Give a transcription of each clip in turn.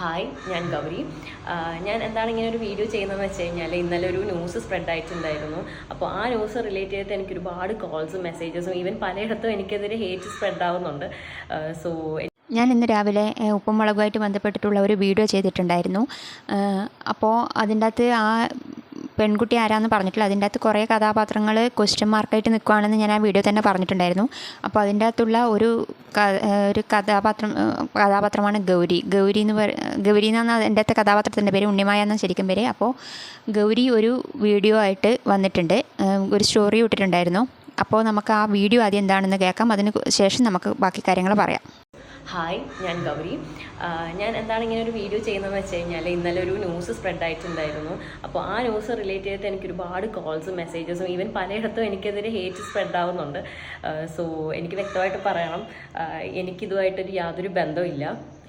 Hi ഞാൻ ഗൗരി. ഞാൻ എന്താണ് ഇങ്ങനെ ഒരു വീഡിയോ ചെയ്യുന്നതെന്ന് വെച്ച് കഴിഞ്ഞാൽ ഇന്നലെ ഒരു ന്യൂസ് സ്പ്രെഡ് ആയിട്ടുണ്ടായിരുന്നു. അപ്പോൾ ആ ന്യൂസ് റിലേറ്റ് ചെയ്തിട്ട് എനിക്ക് ഒരുപാട് കോൾസും മെസ്സേജസും ഈവൻ പലയിടത്തും എനിക്കെതിരെ ഹേറ്റ് സ്പ്രെഡ് ആവുന്നുണ്ട്. സോ ഞാൻ ഇന്ന് രാവിലെ ഉപ്പുമുളകുമായിട്ട് ഉപ്പും മുളകുമായിട്ട് ബന്ധപ്പെട്ടിട്ടുള്ള ഒരു വീഡിയോ ചെയ്തിട്ടുണ്ടായിരുന്നു. അപ്പോൾ അതിന്റെ അകത്ത് ആ പെൺകുട്ടി ആരാന്ന് പറഞ്ഞിട്ടില്ല. അതിന്റെ അകത്ത് കുറേ കഥാപാത്രങ്ങൾ ക്വസ്റ്റ്യൻ മാർക്കായിട്ട് നിൽക്കുകയാണെന്ന് ഞാൻ ആ വീഡിയോ തന്നെ പറഞ്ഞിട്ടുണ്ടായിരുന്നു. അപ്പോൾ അതിന്റെ അകത്തുള്ള ഒരു ഒരു കഥാപാത്രം കഥാപാത്രമാണ് ഗൗരി. ഗൗരി എന്ന് പറ ഗൗരി എന്നാണ് അതിന്റെ അകത്തെ കഥാപാത്രത്തിന്റെ പേര് ഉണ്ണിമായ എന്ന ശരിക്കും പേര്. അപ്പോൾ ഗൗരി ഒരു വീഡിയോ ആയിട്ട് വന്നിട്ടുണ്ട്. ഒരു സ്റ്റോറി ഇട്ടിട്ടുണ്ടായിരുന്നു. അപ്പോൾ നമുക്ക് ആ വീഡിയോ ആദ്യം എന്താണെന്ന് കേൾക്കാം. അതിന് ശേഷം നമുക്ക് ബാക്കി കാര്യങ്ങൾ പറയാം. ഹായ് ഞാൻ ഗൗരി. ഞാൻ എന്താണ് ഇങ്ങനെ ഒരു വീഡിയോ ചെയ്യുന്നതെന്ന് വെച്ച് കഴിഞ്ഞാൽ ഇന്നലെ ഒരു ന്യൂസ് സ്പ്രെഡ് ആയിട്ടുണ്ടായിരുന്നു. അപ്പോൾ ആ ന്യൂസ് റിലേറ്റ് ചെയ്തിട്ട് എനിക്ക് ഒരുപാട് കോൾസും മെസ്സേജസും ഈവൻ പലയിടത്തും എനിക്കെതിരെ ഹേറ്റ് സ്പ്രെഡ് ആവുന്നുണ്ട്. സോ എനിക്ക് വ്യക്തമായിട്ട് പറയണം. എനിക്കിതുമായിട്ടൊരു യാതൊരു ബന്ധമില്ല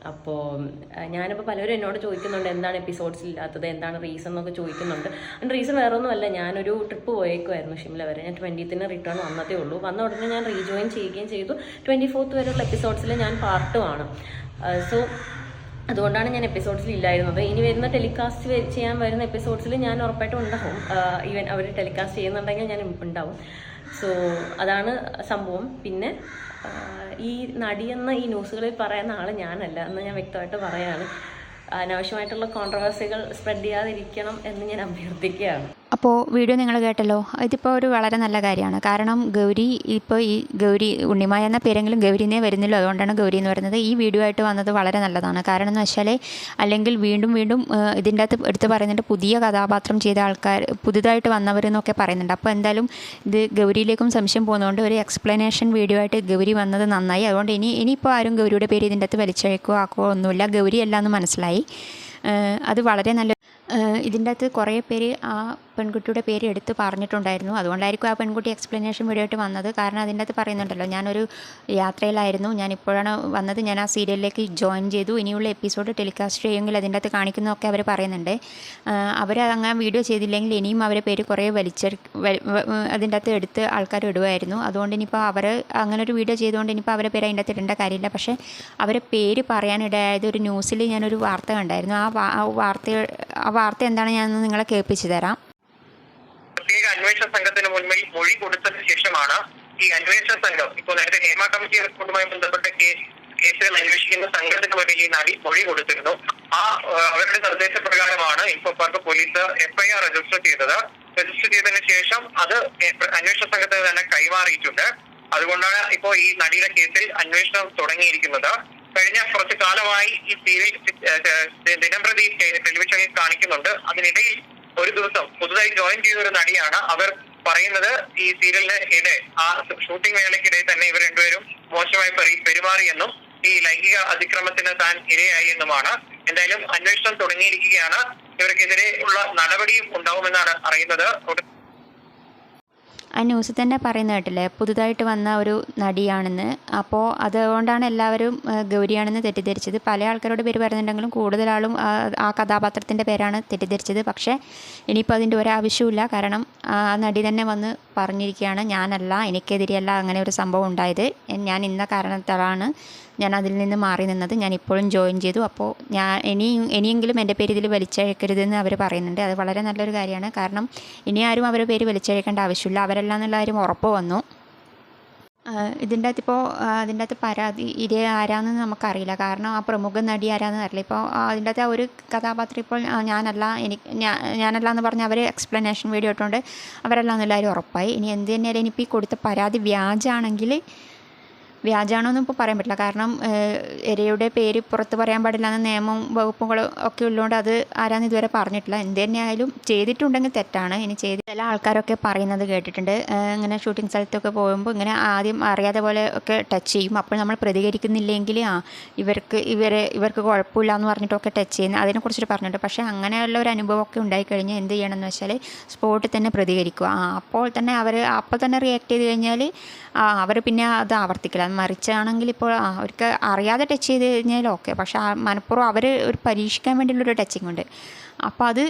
അപ്പോൾ ഞാനിപ്പോൾ പലരും എന്നോട് ചോദിക്കുന്നുണ്ട് എന്താണ് എപ്പിസോഡ്സ് ഇല്ലാത്തത്? എന്താണ് റീസൺ എന്നൊക്കെ ചോദിക്കുന്നുണ്ട്. അതിന്റെ റീസൺ വേറെ ഒന്നുമല്ല ഞാനൊരു ട്രിപ്പ് പോയേക്കുമായിരുന്നു ഷിംല വരെ. ഞാൻ ട്വന്റീത്തിന് റിട്ടേൺ വന്നതേ ഉള്ളൂ. വന്ന ഉടനെ ഞാൻ റീജോയിൻ ചെയ്യുകയും ചെയ്തു. ട്വന്റി ഫോർത്ത് വരെയുള്ള എപ്പിസോഡ്സിൽ ഞാൻ പാർട്ടുമാണ് സോ അതുകൊണ്ടാണ് ഞാൻ എപ്പിസോഡ്സിൽ ഇല്ലായിരുന്നത്. ഇനി വരുന്ന ടെലികാസ്റ്റ് ചെയ്യാൻ വരുന്ന എപ്പിസോഡ്സിൽ ഞാൻ ഉറപ്പായിട്ടും ഉണ്ടാവും. ഈവൻ അവർ ടെലികാസ്റ്റ് ചെയ്യുന്നുണ്ടെങ്കിൽ ഞാൻ ഉണ്ടാവും. സോ അതാണ് സംഭവം. പിന്നെ ഈ നടിയെന്ന ഈ ന്യൂസുകളിൽ പറയുന്ന ആൾ ഞാനല്ല എന്ന് ഞാൻ വ്യക്തമായിട്ട് പറയാണ്. അനാവശ്യമായിട്ടുള്ള കോൺട്രവേഴ്സികൾ സ്പ്രെഡ് ചെയ്യാതിരിക്കണം എന്ന് ഞാൻ അഭ്യർത്ഥിക്കുകയാണ്. അപ്പോൾ വീഡിയോ നിങ്ങൾ കേട്ടല്ലോ. ഇതിപ്പോൾ ഒരു വളരെ നല്ല കാര്യമാണ്. കാരണം ഗൗരി ഇപ്പോൾ ഈ ഗൗരി ഉണ്ണിമായ എന്ന പേരെങ്കിലും ഗൗരിനെ വരുന്നില്ല. അതുകൊണ്ടാണ് ഗൗരി എന്ന് പറയുന്നത്. ഈ വീഡിയോ ആയിട്ട് വന്നത് വളരെ നല്ലതാണ്. കാരണം എന്ന് വെച്ചാൽ അല്ലെങ്കിൽ വീണ്ടും വീണ്ടും ഇതിന്റെ അകത്ത് എടുത്ത് പറയുന്നുണ്ട് പുതിയ കഥാപാത്രം ചെയ്ത ആൾക്കാർ പുതുതായിട്ട് വന്നവരെന്നൊക്കെ പറയുന്നുണ്ട്. അപ്പോൾ എന്തായാലും ഇത് ഗൗരിയിലേക്കും സംശയം പോകുന്നതുകൊണ്ട് ഒരു എക്സ്പ്ലനേഷൻ വീഡിയോ ആയിട്ട് ഗൗരി വന്നത് നന്നായി. അതുകൊണ്ട് ഇനി ഇനിയിപ്പോൾ ആരും ഗൗരിയുടെ പേര് ഇതിന്റെ അകത്ത് വലിച്ചഴക്കോ ആക്കോ ഒന്നുമില്ല. ഗൗരി അല്ല എന്ന് മനസ്സിലായി. അത് വളരെ നല്ല ഇതിന്റെ അകത്ത് കുറേ പേര് ആ പെൺകുട്ടിയുടെ പേര് എടുത്ത് പറഞ്ഞിട്ടുണ്ടായിരുന്നു. അതുകൊണ്ടായിരിക്കും ആ പെൺകുട്ടി എക്സ്പ്ലനേഷൻ വീഡിയോ ആയിട്ട് വന്നത്. കാരണം അതിന്റെ അകത്ത് പറയുന്നുണ്ടല്ലോ ഞാനൊരു യാത്രയിലായിരുന്നു. ഞാൻ ഇപ്പോഴാണ് വന്നത്. ഞാൻ ആ സീരിയലിലേക്ക് ജോയിൻ ചെയ്തു. ഇനിയുള്ള എപ്പിസോഡ് ടെലികാസ്റ്റ് ചെയ്യുമെങ്കിൽ അതിന്റെ അകത്ത് കാണിക്കുന്നതൊക്കെ അവർ പറയുന്നുണ്ട്. അവർ അങ്ങനെ വീഡിയോ ചെയ്തില്ലെങ്കിൽ ഇനിയും അവരെ പേര് കുറേ വലിച്ച അതിന്റെ അകത്ത് എടുത്ത് ആൾക്കാർ ഇടുമായിരുന്നു അതുകൊണ്ട് ഇനിയിപ്പോൾ അവർ അങ്ങനെ ഒരു വീഡിയോ ചെയ്തുകൊണ്ട് ഇനിയിപ്പോൾ അവരെ പേര് അതിന്റെ അകത്ത് ഇടേണ്ട കാര്യമില്ല. പക്ഷേ അവരെ പേര് പറയാനിടയായത് ഒരു ന്യൂസിൽ ഞാനൊരു വാർത്ത കണ്ടായിരുന്നു. ആ വാർത്ത ആ വാർത്ത എന്താണ് ഞാൻ നിങ്ങളെ കേൾപ്പിച്ചു തരാം. അന്വേഷണ സംഘത്തിന് മുൻപിൽ മൊഴി കൊടുത്തതിന് ശേഷമാണ് ഈ അന്വേഷണ സംഘം ഇപ്പോൾ നേരത്തെ ഹേമ കമ്മിറ്റി റിപ്പോർട്ടുമായി ബന്ധപ്പെട്ട കേസ് കേസുകൾ അന്വേഷിക്കുന്ന സംഘത്തിന് മുന്നിൽ ഈ നടി മൊഴി കൊടുത്തിരുന്നു. ആ അവരുടെ നിർദ്ദേശപ്രകാരമാണ് info park police FIR register ചെയ്തത്. രജിസ്റ്റർ ചെയ്തതിന് ശേഷം അത് അന്വേഷണ സംഘത്തിന് തന്നെ കൈമാറിയിട്ടുണ്ട്. അതുകൊണ്ടാണ് ഇപ്പോൾ ഈ നടിയുടെ കേസിൽ അന്വേഷണം തുടങ്ങിയിരിക്കുന്നത്. കഴിഞ്ഞ കുറച്ചു കാലമായി ഈ സീരിയൽ ദിനംപ്രതി ടെലിവിഷനിൽ കാണിക്കുന്നുണ്ട്. അതിനിടയിൽ ഒരു ദിവസം പുതുതായി ജോയിൻ ചെയ്ത ഒരു നടിയാണ്. അവർ പറയുന്നത് ഈ സീരിയലിന് ഇടെ ആ ഷൂട്ടിംഗ് വേളയ്ക്കിടെ തന്നെ ഇവർ രണ്ടുപേരും മോശമായി പെരി- പെരുമാറിയെന്നും ഈ ലൈംഗിക അതിക്രമത്തിന് താൻ ഇരയായി എന്നുമാണ്. എന്തായാലും അന്വേഷണം തുടങ്ങിയിരിക്കുകയാണ്. ഇവർക്കെതിരെ ഉള്ള നടപടിയും ഉണ്ടാവുമെന്നാണ് അറിയുന്നത്. ആ ന്യൂസിൽ തന്നെ പറയുന്നത് കേട്ടില്ലേ? പുതുതായിട്ട് വന്ന ഒരു നടിയാണെന്ന്. അപ്പോൾ അതുകൊണ്ടാണ് എല്ലാവരും ഗൗരിയാണെന്ന് തെറ്റിദ്ധരിച്ചത്. പല ആൾക്കാരോട് പേര് പറയുന്നുണ്ടെങ്കിലും കൂടുതലാളും ആ, കഥാപാത്രത്തിന്റെ പേരാണ് തെറ്റിദ്ധരിച്ചത്. പക്ഷേ ഇനിയിപ്പോൾ അതിന്റെ ഒരാവശ്യമില്ല കാരണം ആ നടി തന്നെ വന്ന് പറഞ്ഞിരിക്കുകയാണ്. ഞാനല്ല എനിക്കെതിരെയല്ല അങ്ങനെ ഒരു സംഭവം ഉണ്ടായത്. ഞാൻ ഇന്ന കാരണത്താലാണ് ഞാൻ അതിൽ നിന്ന് മാറി നിന്നത്. ഞാൻ ഇപ്പോഴും ജോയിൻ ചെയ്തു. അപ്പോൾ ഞാൻ ഇനിയും ഇനിയെങ്കിലും എന്റെ പേര് ഇതിൽ വലിച്ചഴക്കരുതെന്ന് അവർ പറയുന്നുണ്ട്. അത് വളരെ നല്ലൊരു കാര്യമാണ്. കാരണം ഇനി ആരും അവരുടെ പേര് വലിച്ചഴക്കേണ്ട ആവശ്യമില്ല. അവരെല്ലാം എന്നുള്ള കാര്യം ഉറപ്പ് വന്നു. ഇതിന്റെ അകത്ത് ഇപ്പോൾ അതിന്റെ അകത്ത് പരാതി ഇര ആരാന്ന് നമുക്കറിയില്ല. കാരണം ആ പ്രമുഖ നടി ആരാന്ന് അറിയില്ല. ഇപ്പോൾ അതിന്റെ അകത്ത് ഒരു കഥാപാത്രം ഇപ്പോൾ ഞാനല്ല എനിക്ക് ഞാനല്ല എന്ന് പറഞ്ഞ് അവർ എക്സ്പ്ലനേഷൻ വീഡിയോ ഇട്ടുകൊണ്ട് അവരെല്ലാം കാര്യം ഉറപ്പായി. ഇനി എന്ത് തന്നെയാലും ഇനിയിപ്പോൾ ഈ കൊടുത്ത പരാതി വ്യാജാണെങ്കിൽ വ്യാജാണോ എന്ന് ഇപ്പോൾ പറയാൻ പറ്റില്ല. കാരണം എരയുടെ പേര് പുറത്ത് പറയാൻ പാടില്ല എന്ന നിയമവും വകുപ്പുകളും ഒക്കെ ഉള്ളതുകൊണ്ട് അത് ആരാന്ന് ഇതുവരെ പറഞ്ഞിട്ടില്ല. എന്ത് തന്നെയായാലും ചെയ്തിട്ടുണ്ടെങ്കിൽ തെറ്റാണ്. ഇനി ചെയ്ത് ചില ആൾക്കാരൊക്കെ പറയുന്നത് കേട്ടിട്ടുണ്ട്. ഇങ്ങനെ ഷൂട്ടിംഗ് സ്ഥലത്തൊക്കെ പോകുമ്പോൾ ഇങ്ങനെ ആദ്യം അറിയാതെ പോലെ ഒക്കെ ടച്ച് ചെയ്യും. അപ്പോൾ നമ്മൾ പ്രതികരിക്കുന്നില്ലെങ്കിൽ ആ ഇവർക്ക് ഇവരെ ഇവർക്ക് കുഴപ്പമില്ല എന്ന് പറഞ്ഞിട്ടൊക്കെ ടച്ച് ചെയ്യുന്നത് അതിനെക്കുറിച്ചിട്ട് പറഞ്ഞിട്ടുണ്ട്. പക്ഷേ അങ്ങനെയുള്ള ഒരു അനുഭവമൊക്കെ ഉണ്ടായിക്കഴിഞ്ഞാൽ എന്ത് ചെയ്യണമെന്ന് വെച്ചാൽ സ്പോട്ടിൽ തന്നെ പ്രതികരിക്കുക. അപ്പോൾ തന്നെ അവർ അപ്പോൾ തന്നെ റിയാക്ട് ചെയ്ത് കഴിഞ്ഞാൽ അവർ പിന്നെ അത് ആവർത്തിക്കില്ല. മറിച്ചാണെങ്കിൽ ഇപ്പോൾ അവർക്ക് അറിയാതെ ടച്ച് ചെയ്ത് കഴിഞ്ഞാൽ ഓക്കെ പക്ഷെ മനഃപൂർവം അവർ ഒരു പരീക്ഷിക്കാൻ വേണ്ടിയുള്ളൊരു ടച്ചിങ് ഉണ്ട്. അപ്പോൾ അത്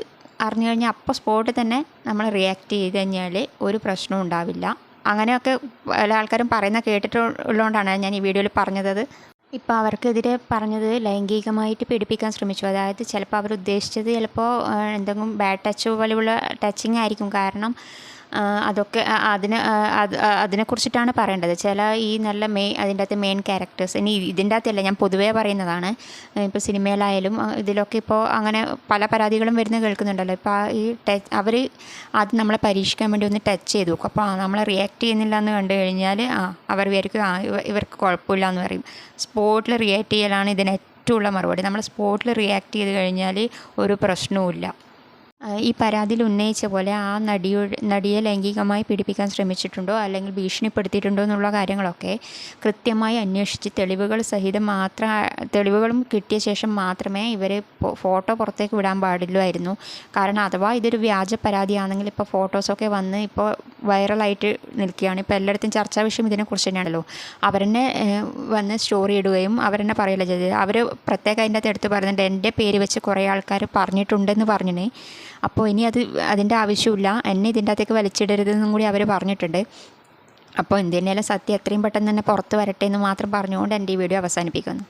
അറിഞ്ഞു കഴിഞ്ഞാൽ അപ്പോൾ സ്പോട്ടിൽ തന്നെ നമ്മൾ റിയാക്ട് ചെയ്ത് കഴിഞ്ഞാൽ ഒരു പ്രശ്നവും ഉണ്ടാവില്ല. അങ്ങനെയൊക്കെ പല ആൾക്കാരും പറയുന്ന കേട്ടിട്ടുള്ളതുകൊണ്ടാണ് ഞാൻ ഈ വീഡിയോയിൽ പറഞ്ഞത്. ഇപ്പോൾ അവർക്കെതിരെ പറഞ്ഞത് ലൈംഗികമായിട്ട് പീഡിപ്പിക്കാൻ ശ്രമിച്ചു. അതായത് ചിലപ്പോൾ അവർ ഉദ്ദേശിച്ചത് ചിലപ്പോൾ എന്തെങ്കിലും ബാഡ് ടച്ച് പോലെയുള്ള ടച്ചിങ് ആയിരിക്കും. കാരണം അതൊക്കെ അതിന് അതിനെക്കുറിച്ചിട്ടാണ് പറയേണ്ടത്. ചില ഈ നല്ല മെയിൻ അതിന്റെ അകത്ത് മെയിൻ ക്യാരക്ടേഴ്സ് ഇനി ഇതിന്റെ അകത്തല്ല ഞാൻ പൊതുവേ പറയുന്നതാണ്. ഇപ്പോൾ സിനിമയിലായാലും ഇതിലൊക്കെ ഇപ്പോൾ അങ്ങനെ പല പരാതികളും വരുന്ന കേൾക്കുന്നുണ്ടല്ലോ. ഇപ്പോൾ ഈ ടച്ച് അവർ അത് നമ്മളെ പരീക്ഷിക്കാൻ വേണ്ടി ഒന്ന് ടച്ച് ചെയ്ത്. നോക്കും അപ്പോൾ നമ്മളെ റിയാക്ട് ചെയ്യുന്നില്ല എന്ന് കണ്ടു കഴിഞ്ഞാൽ ആ അവർ വിചാരിക്കും ആ ഇവർക്ക് കുഴപ്പമില്ല എന്ന് പറയും. സ്പോട്ടിൽ റിയാക്ട് ചെയ്യലാണ് ഇതിന് ഏറ്റവും ഉള്ള മറുപടി. നമ്മൾ സ്പോട്ടിൽ റിയാക്ട് ചെയ്ത് കഴിഞ്ഞാൽ ഒരു പ്രശ്നവുമില്ല. ആ, ഈ പരാതിയിൽ ഉന്നയിച്ച പോലെ ആ നടിയുടെ നടിയെ ലൈംഗികമായി പീഡിപ്പിക്കാൻ ശ്രമിച്ചിട്ടുണ്ടോ അല്ലെങ്കിൽ ഭീഷണിപ്പെടുത്തിയിട്ടുണ്ടോ എന്നുള്ള കാര്യങ്ങളൊക്കെ കൃത്യമായി അന്വേഷിച്ച് തെളിവുകൾ സഹിതം മാത്രം തെളിവുകളും കിട്ടിയ ശേഷം മാത്രമേ ഇവർ ഫോട്ടോ പുറത്തേക്ക് വിടാൻ പാടില്ലായിരുന്നു കാരണം അഥവാ ഇതൊരു വ്യാജ പരാതിയാണെങ്കിൽ ഇപ്പോൾ ഫോട്ടോസൊക്കെ വന്ന് ഇപ്പോൾ വൈറലായിട്ട് നിൽക്കുകയാണ്. ഇപ്പോൾ എല്ലായിടത്തും ചർച്ചാ വിഷയം ഇതിനെക്കുറിച്ച് തന്നെയാണല്ലോ. അവരെന്നെ വന്ന് സ്റ്റോറി ഇടുകയും അവരെന്നെ പറയില്ല ചെയ്തത്. അവർ പ്രത്യേകം അതിന്റെ അകത്ത് എടുത്ത് പറയുന്നുണ്ട് എന്റെ പേര് വെച്ച് കുറേ ആൾക്കാർ പറഞ്ഞിട്ടുണ്ടെന്ന് പറഞ്ഞിന്. അപ്പോൾ ഇനി അത് അതിന്റെ ആവശ്യമില്ല. എന്നെ ഇതിന്റെ അകത്തേക്ക് വലിച്ചിടരുതെന്നും കൂടി അവർ പറഞ്ഞിട്ടുണ്ട്. അപ്പോൾ എന്തിനേലും സത്യം എത്രയും പെട്ടെന്ന് തന്നെ പുറത്ത് വരട്ടെ എന്ന് മാത്രം പറഞ്ഞുകൊണ്ട് എന്റെ ഈ വീഡിയോ അവസാനിപ്പിക്കുന്നു.